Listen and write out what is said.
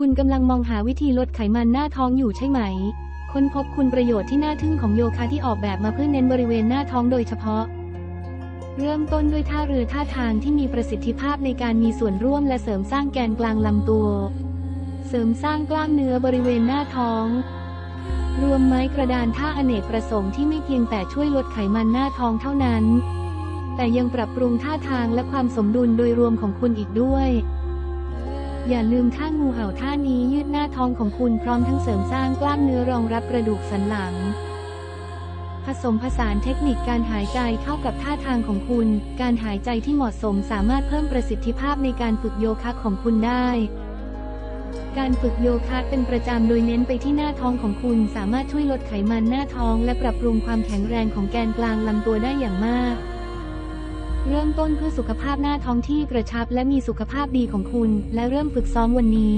คุณกำลังมองหาวิธีลดไขมันหน้าท้องอยู่ใช่ไหม ค้นพบคุณประโยชน์ที่น่าทึ่งของโยคะที่ออกแบบมาเพื่อเน้นบริเวณหน้าท้องโดยเฉพาะ เริ่มต้นด้วยท่าเรือท่าทางที่มีประสิทธิภาพในการมีส่วนร่วมและเสริมสร้างแกนกลางลำตัว เสริมสร้างกล้ามเนื้อบริเวณหน้าท้อง รวมไม้กระดานท่าอเนกประสงค์ที่ไม่เพียงแต่ช่วยลดไขมันหน้าท้องเท่านั้น แต่ยังปรับปรุงท่าทางและความสมดุลโดยรวมของคุณอีกด้วย อย่าลืมท่างูเห่าท่านี้ยืดหน้าท้องของคุณพร้อมทั้งเสริมสร้างกล้ามเนื้อรองรับกระดูกสันหลัง ผสมผสานเทคนิคการหายใจเข้ากับท่าทางของคุณ การหายใจที่เหมาะสมสามารถเพิ่มประสิทธิภาพในการฝึกโยคะของคุณได้การฝึกโยคะเป็นประจำโดยเน้นไปที่หน้าท้องของคุณ สามารถช่วยลดไขมันหน้าท้อง และปรับปรุงความแข็งแรงของแกนกลางลำตัวได้อย่างมาก เริ่มต้นเพื่อสุขภาพหน้าท้องที่กระชับและมีสุขภาพดีของคุณ และเริ่มฝึกซ้อมวันนี้